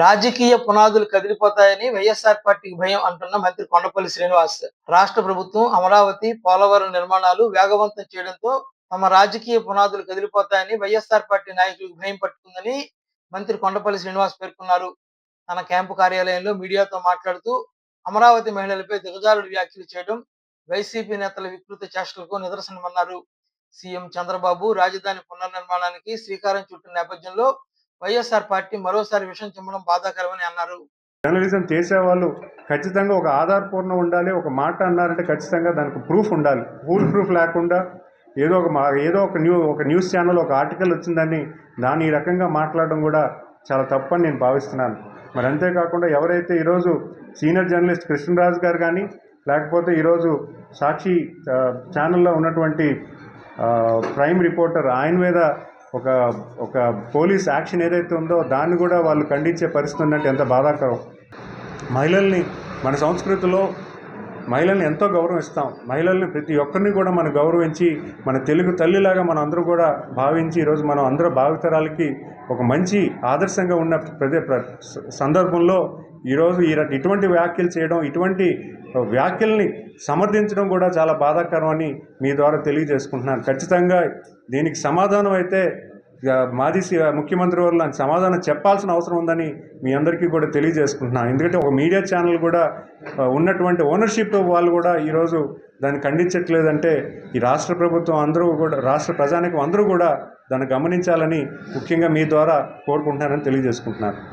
రాజకీయ పునాదులు కదిలిపోతాయని వైఎస్ఆర్ పార్టీకి భయం అంటున్న మంత్రి కొండపల్లి శ్రీనివాస్. రాష్ట్ర ప్రభుత్వం అమరావతి పోలవరం నిర్మాణాలు వేగవంతం చేయడంతో తమ రాజకీయ పునాదులు కదిలిపోతాయని వైఎస్ఆర్ పార్టీ నాయకులకు భయం పట్టుకుందని మంత్రి కొండపల్లి శ్రీనివాస్ పేర్కొన్నారు. తన క్యాంపు కార్యాలయంలో మీడియాతో మాట్లాడుతూ అమరావతి మహిళలపై దిగజారుడు వ్యాఖ్యలు చేయడం వైసీపీ నేతల వికృత చేష్టలకు నిదర్శనమన్నారు. సీఎం చంద్రబాబు రాజధాని పునర్నిర్మాణానికి శ్రీకారం చుట్టిన నేపథ్యంలో వైఎస్ఆర్ పార్టీ మరోసారి విషయం చిమ్మడం బాధాకరమని అన్నారు. జర్నలిజం చేసేవాళ్ళు ఖచ్చితంగా ఒక ఆధారపూర్ణ ఉండాలి ఒక మాట అన్నారంటే ఖచ్చితంగా దానికి ప్రూఫ్ ఉండాలి. ఫుల్ ప్రూఫ్ లేకుండా ఏదో ఒక మా ఏదో ఒక న్యూ ఒక న్యూస్ ఛానల్ ఒక ఆర్టికల్ వచ్చిందని దాన్ని ఈ రకంగా మాట్లాడడం కూడా చాలా తప్పని నేను భావిస్తున్నాను. మరి అంతేకాకుండా ఎవరైతే ఈరోజు సీనియర్ జర్నలిస్ట్ కృష్ణరాజు గారు కానీ లేకపోతే ఈరోజు సాక్షి ఛానల్లో ఉన్నటువంటి ప్రైమ్ రిపోర్టర్ ఆయన మీద ఒక ఒక పోలీస్ యాక్షన్ ఏదైతే ఉందో దాన్ని కూడా వాళ్ళు ఖండించే పరిస్థితి ఉన్నట్టు ఎంత బాధాకరం. మహిళల్ని మన సంస్కృతిలో మహిళల్ని ఎంతో గౌరవిస్తాం. మహిళల్ని ప్రతి ఒక్కరిని కూడా మనం గౌరవించి మన తెలుగు తల్లిలాగా మనం అందరూ కూడా భావించి ఈరోజు మనం అందరూ భావితరాలకి ఒక మంచి ఆదర్శంగా ఉన్న ప్రదే ప్ర- స- సందర్భంలో ఈరోజు ఈ ఇటువంటి వ్యాఖ్యలు చేయడం ఇటువంటి వ్యాఖ్యల్ని సమర్థించడం కూడా చాలా బాధాకరం అని మీ ద్వారా తెలియజేసుకుంటున్నాను. ఖచ్చితంగా దీనికి సమాధానం అయితే మాజీ సి- ముఖ్యమంత్రి వారు నాకు సమాధానం చెప్పాల్సిన అవసరం ఉందని మీ అందరికీ కూడా తెలియజేసుకుంటున్నాను. ఎందుకంటే ఒక మీడియా ఛానల్ కూడా ఉన్నటువంటి ఓనర్షిప్ వాళ్ళు కూడా ఈరోజు దాన్ని ఖండించట్లేదంటే ఈ రాష్ట్ర ప్రభుత్వం అందరూ కూడా రాష్ట్ర ప్రజానికం అందరూ కూడా దాన్ని గమనించాలని ముఖ్యంగా మీ ద్వారా కోరుకుంటున్నారని తెలియజేసుకుంటున్నాను.